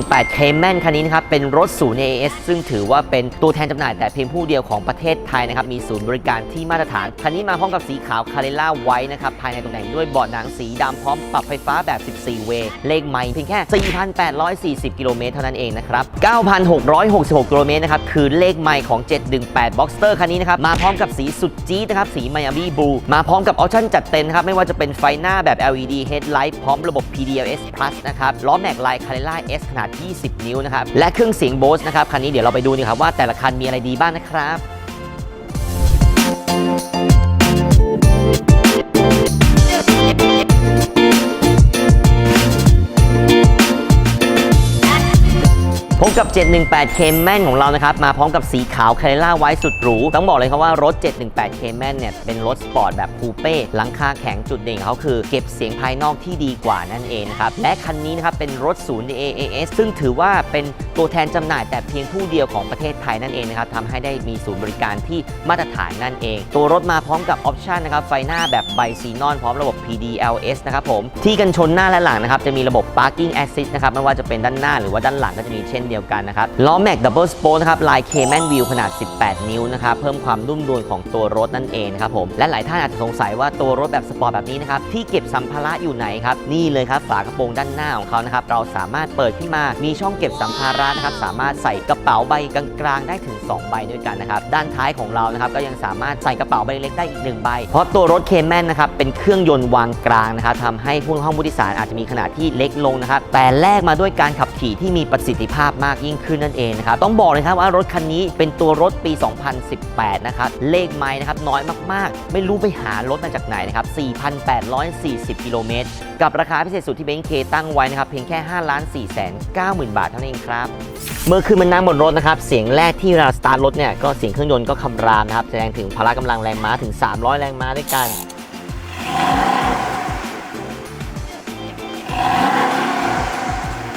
718 Cayman คันนี้นะครับ เป็นรถศูนย์ AAS ซึ่งถือว่าเป็นตัวแทนจำหน่ายแต่เพียงผู้เดียวของประเทศไทยนะครับ มีศูนย์บริการที่มาตรฐาน คันนี้มาพร้อมกับสีขาวคาเรล่าไว้นะครับ ภายในตกแต่งด้วยเบาะหนังสีดำพร้อมปรับไฟฟ้าแบบ 14 เวย์เลขไมล์เพียงแค่ 4,840 กิโลเมตรเท่านั้นเองนะครับ 9,666 กิโลเมตรนะครับ คือเลขไมล์ของ 718 Boxster คันนี้นะครับ มาพร้อมกับสีสุดจี๊ดนะครับ สี Miami Blue มาพร้อมกับออปชั่นจัดเต็มนะครับ ไม่ว่าจะเป็นไฟหน้าแบบ LED headlight พร้อมระบบ PDLS Plus นะครับ ล้อแม็กลาย Carrera S ขนาด 20 นิ้วนะครับ และเครื่องเสียง Bose นะครับ คันนี้เดี๋ยวเราไปดูนะครับว่าแต่ละคันมีอะไรดีบ้างนะครับ กับ 718 Cayman ของเรานะครับ มาพร้อมกับสีขาว Carrera ไว้สุดหรู ต้องบอกเลยครับว่ารถ 718 Cayman เนี่ย เป็นรถสปอร์ตแบบคูเป้ หลังคาแข็งจุดเด่นของเขาคือ เก็บเสียงภายนอกที่ดีกว่านั่นเองนะครับ และคันนี้นะครับ เป็นรถศูนย์ AAS ซึ่งถือว่าเป็นตัวแทนจำหน่ายแต่เพียงผู้เดียวของประเทศไทยนั่นเองนะครับทำให้ได้มีศูนย์บริการที่มาตรฐานนั่นเอง ตัวรถมาพร้อมกับออปชันนะครับ ไฟหน้าแบบไบซีนอนพร้อมระบบ PDLS นะครับผม ที่กันชนหน้าและหลังนะครับ จะมีระบบ Parking Assist นะครับ ไม่ว่าจะเป็นด้านหน้าหรือว่าด้านหลังก็จะมีเช่นเดียวกันนะครับล้อแม็กดับเบิลสโปนะครับลาย Cayman Wheel ขนาด 18 นิ้วนะครับเพิ่มความนุ่มนวลของตัวรถนั่นเองนะครับผมและหลายท่านอาจจะสงสัยว่าตัวรถแบบสปอร์ตแบบนี้นะครับที่เก็บสัมภาระอยู่ไหนครับนี่เลยครับฝากระโปรงด้านหน้าของเขานะครับเราสามารถเปิดขึ้นมา มีช่องเก็บสัมภาระนะครับสามารถใส่กระเป๋าใบกลางๆได้ถึง 2 ใบด้วยกันนะครับด้านท้ายของเรานะครับก็ยังสามารถใส่กระเป๋าใบเล็กได้อีก 1 ใบ เพราะตัวรถเคแมนนะครับเป็นเครื่องยนต์วางกลางนะครับทำให้ผู้ห้องผู้โดยสารอาจจะมีขนาดที่เล็กลงนะครับแต่แลกมาด้วยการขับขี่ที่มีประสิทธิภาพมากยิ่งขึ้นนั่นเองนะครับต้องบอกเลยครับว่ารถคันนี้เป็นตัวรถปี 2018 นะครับเลขไม้นะครับน้อยมากๆ ไม่รู้ไปหารถมาจากไหนนะครับ 4,840 กิโลเมตร กับราคาพิเศษสุดที่เบนซ์เคตั้งไว้นะครับเพียงแค่5ล้าน4แสน90,000 บาทเท่านั้นเองครับ เมื่อคืนมันนั่งบนรถนะครับ เสียงแรกที่เราสตาร์ทรถเนี่ยก็เสียงเครื่องยนต์ก็คำรามนะครับแสดงถึงพละกำลังแรงม้าถึง 300 แรงม้าด้วยกัน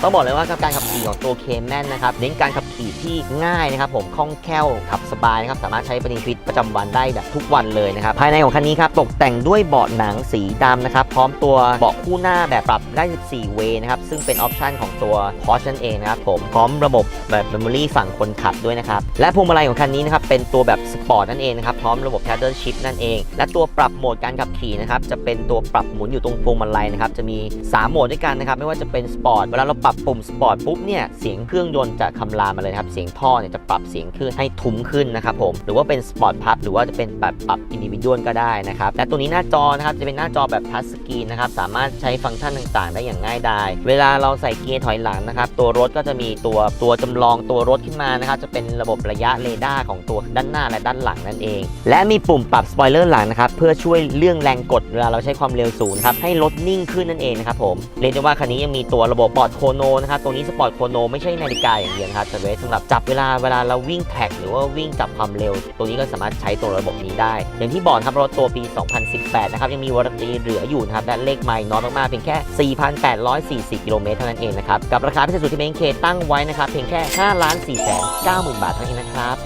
ต้องบอกเลยว่าการขับขี่ของตัวเคแมนนะครับเน้นการขับขี่ที่ง่ายนะครับผมคล่องแคล่วขับสบายนะครับสามารถใช้ประดิชีวิตประจำวันได้แบบทุกวันเลยนะครับภายในของคันนี้ครับตกแต่งด้วยเบาะหนังสีดำนะครับพร้อมตัวเบาะคู่หน้าแบบปรับได้ 14 เวย์นะครับซึ่งเป็นออปชันของตัว Porsche นั่นเองนะครับผมพร้อมระบบแบบเมมโมรี่ฝั่งคนขับด้วยนะครับและพวงมาลัยของคันนี้นะครับเป็นตัวแบบสปอร์ตนั่นเองนะครับพร้อมระบบ Paddle Shift นั่นเอง และตัวปรับโหมดการขับขี่นะครับจะเป็นตัวปรับหมุนอยู่ตรงพวงมาลัยนะครับจะมี 3 โหมดด้วยกันนะครับไม่ว่าจะเป็นสปอร์ตเวลาเราปรับปุ่มสปอร์ตปุ๊บเนี่ยเสียงเครื่องยนต์จะคำรามมาเลยนะครับเสียงท่อเนี่ยจะปรับเสียงขึ้นให้ทุ้มขึ้นนะครับผมหรือว่าเป็นสปอร์ตพับหรือว่าจะเป็นแบบปรับอินดิวิดวลก็ได้นะครับและตัวนี้หน้าจอนะครับจะเป็นหน้าจอแบบทัชสกรีนนะครับสามารถใช้ฟังก์ชันต่างๆ ได้อย่างง่ายดายเวลาเราใส่เกียร์ถอยหลังนะครับตัวรถก็จะมีตัวตัวจำลองตัวรถขึ้นมานะครับจะเป็นระบบระยะเรดาร์ของตัวด้านหน้าและด้านหลังนั่นเอง และมีปุ่มปรับสปอยเลอร์หลังนะครับเพื่อช่วยเรื่องแรงกดเวลาเราใช้ความเร็วสูงครับให้รถนิ่งขึ้นนั่นเองนะครับผมเรียกได้ว่าคันนี้ยังมีตัวระบบปอร์ตโคโนนะครับตัวนี้สปอร์ตโคโนไม่ใช่นาฬิกาอย่างเดียวนะครับแต่ไว้สำหรับจับเวลาเวลาเราวิ่งแท็กหรือว่าวิ่งจับความเร็ว ตัวนี้ก็สามารถใช้ตัวระบบนี้ได้ อย่างที่บอกครับรถตัวปี 2018 นะครับยังมีวารันตีเหลืออยู่นะครับและเลขไม่น้อยมากๆเพียงแค่ 4,840 กิโลเมตรเท่านั้นเองนะครับกับราคาพิเศษสุดที่เบนเคตั้งไว้นะครับเพียงแค่5ล้าน4แสน90,000 บาทเท่านั้นเองนะครับ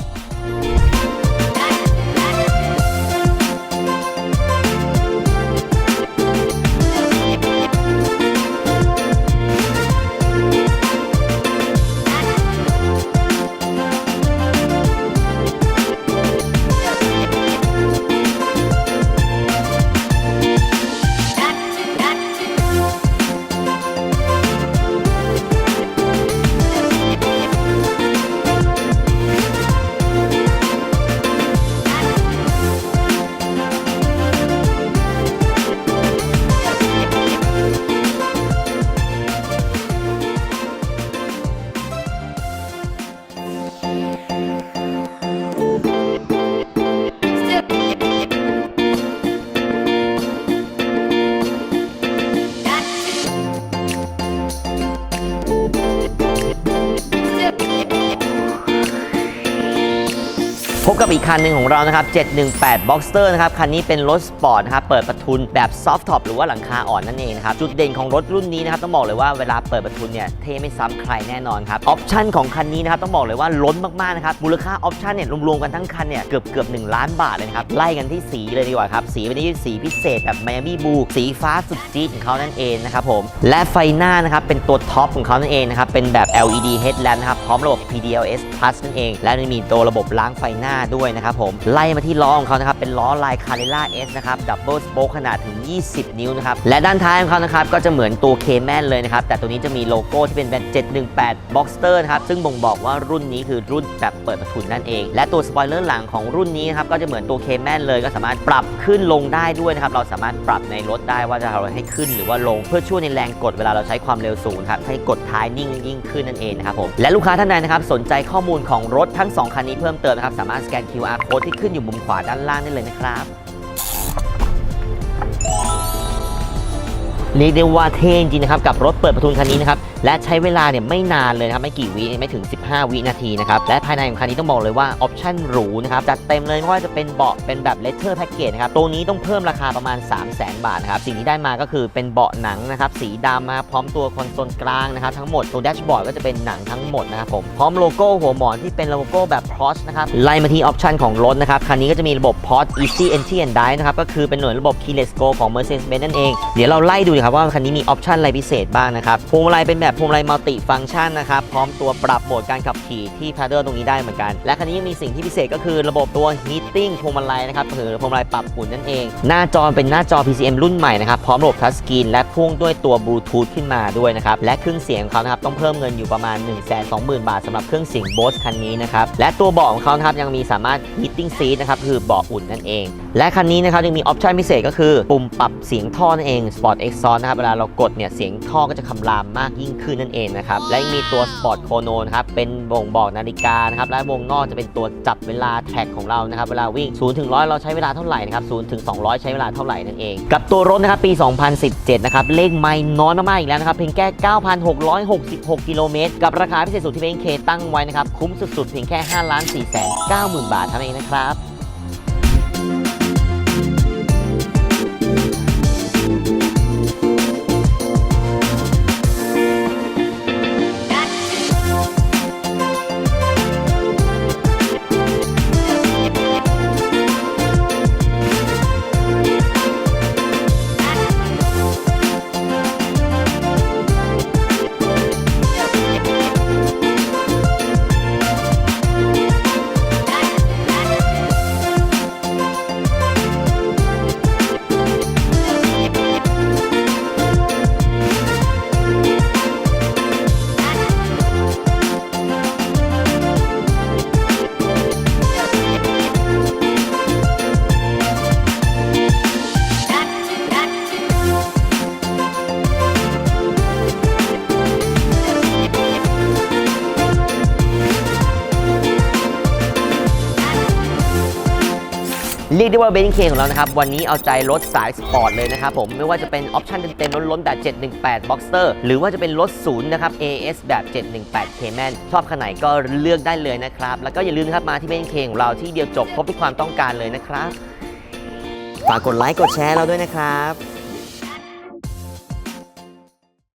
กับอีกคันหนึ่งของเรานะครับ 718 Boxster นะครับ คันนี้เป็นรถสปอร์ตนะครับ เปิดประทุนแบบซอฟท็อปหรือว่าหลังคาอ่อนนั่นเองนะครับ จุดเด่นของรถรุ่นนี้นะครับ ต้องบอกเลยว่าเวลาเปิดประทุนเนี่ย เท่ไม่ซ้ำใครแน่นอนครับ ออปชั่นของคันนี้นะครับ ต้องบอกเลยว่าล้นมากๆนะครับ มูลค่าออปชั่นเนี่ยรวมๆกันทั้งคันเนี่ยเกือบเกือบ1ล้านบาทเลยครับ ไล่กันที่สีเลยดีกว่าครับ สีวันนี้สีพิเศษแบบไมอามี่บูสีฟ้าสุดจี๊ดของเขานั่นเองนะครับผม และไฟหน้านะครับเป็นตัวท็อปของเขานั่นเองนะครับเป็นแบบ LED headlamp นะครับพร้อมระบบ PDLS Plus นั่นเอง และมีตัวระบบล้างไฟหน้าด้วยนะครับผมไล่มาที่ล้อของเขานะครับเป็นล้อลาย Carrera S นะครับดับเบิลสโป๊กขนาดถึง 20 นิ้วนะครับและด้านท้ายของเขานะครับก็จะเหมือนตัว Cayman เลยนะครับแต่ตัวนี้จะมีโลโก้ที่เป็นแบบ718 Boxster นะครับซึ่งบ่งบอกว่ารุ่นนี้คือรุ่นแบบเปิดประทุนนั่นเอง และตัวสปอยเลอร์หลังของรุ่นนี้นะครับก็จะเหมือนตัว Cayman เลยก็สามารถปรับขึ้นลงได้ด้วยนะครับเราสามารถปรับในรถได้ว่าจะเราให้ขึ้นหรือว่าลงเพื่อช่วยในแรงกดเวลาเราใช้ความเร็วสูงครับให้กดท้ายนิ่งยิ่งขึ้นนั่นเองนะครับผมและลูกค้าท่านใดนะครับสนใจข้อมูลของรถทั้ง 2 คันนี้เพิ่มเติมนะครับสามารถสแกน QR code ที่ขึ้นอยู่มุมขวาด้านล่างได้เลยนะครับเรียกได้ว่าเท่จริงนะครับกับรถเปิดประทุนคันนี้นะครับ และใช้เวลาเนี่ยไม่นานเลยนะครับไม่กี่วิไม่ถึง 15 วินาทีนะครับและภายในของคันนี้ต้องบอกเลยว่าออปชั่นหรูนะครับจัดเต็มเลยไม่ว่าจะเป็นเบาะเป็นแบบเลเทอร์แพ็กเกจนะครับตัวนี้ต้องเพิ่มราคาประมาณ 3 0 0 0 0 0 บาทนะครับสิ่งที่ได้มาก็คือเป็นเบาะหนังนะครับสีดำมาพร้อมตัวคอนโซลกลางนะครับทั้งหมดตัวแดชบอร์ดก็จะเป็นหนังทั้งหมดนะครับผมพร้อมโลโก้หัวหมอนที่เป็นโลโก้แบบ Porsche นะครับไล่มาที่ออปชั่นของรถนะครับคันนี้ก็จะมีระบบ Porsche Easy Entry and Drive นะครับก็คือเป็นหน่วยระบบ Keyless Go ของ Mercedes-Benz นั่นเองเดี๋ยวเราไล่ดูนะครับว่าคันนี้มีออปชั่นอะไรพิเศษบ้างนะครับพวงมาลัยเป็นแบบพวงมาลัยมัลติฟังก์ชันนะครับ พร้อมตัวปรับโหมดการขับขี่ที่พาเดอร์ตรงนี้ได้เหมือนกัน และคันนี้ยังมีสิ่งที่พิเศษก็คือระบบตัว heating พวงมาลัยนะครับหรือพวงมาลัยปรับอุ่นนั่นเอง หน้าจอเป็นหน้าจอ PCM รุ่นใหม่นะครับ พร้อมระบบทัชสกรีนและพ่วงด้วยตัวบลูทูธขึ้นมาด้วยนะครับ และเครื่องเสียงของเขานะครับต้องเพิ่มเงินอยู่ประมาณ 1 2 0 0 0 0 บาทสำหรับเครื่องเสียง Bose คันนี้นะครับ และตัวเบาะของเขานะครับยังมีสามารถ heating seat นะครับคือเบาะอุ่นนั่นเอง และคันนี้นะครับยังมีออปชันพิเศษก็คือปุ่มปรับเสียงท่อนั่นเอง Sport Exhaust นะครับเวลาเรากดเนี่ยเสียงท่อก็จะคำรามมากยิ่งขึ้นนั่นเองนะครับ และยังมีตัว Sport Chrono นะครับ เป็นบ่งบอกนาฬิกานะครับ และวงนอกจะเป็นตัวจับเวลาแท็กของเรานะครับ เวลาวิ่ง0ถึง100 เราใช้เวลาเท่าไหร่นะครับ0ถึง200 ใช้เวลาเท่าไหร่นั่นเอง กับตัวรถนะครับปี 2017 นะครับ เลขไม่น้อยมากๆอีกแล้วนะครับ เพียงแค่ 9,666 กิโลเมตร กับราคาพิเศษสุดที่เป็นเคตั้งไว้นะครับ คุ้มสุดๆ เพียงแค่5ล้าน4แสน90,000 บาทเท่านั้นเองนะครับ เรียกได้ว่าเบนเคของเรานะครับ วันนี้เอาใจรถสายสปอร์ตเลยนะครับผมไม่ว่าจะเป็นออปชั่นเต็มๆล้นๆแบบ 718 Boxster หรือว่าจะเป็นรถศูนย์นะครับ AS แบบ 718 Cayman ชอบคันไหนก็เลือกได้เลยนะครับ แล้วก็อย่าลืมนะครับมาที่เบนเคของเราที่เดียวจบครบทุกความต้องการเลยนะครับฝากกดไลค์กดแชร์เราด้วยนะครับ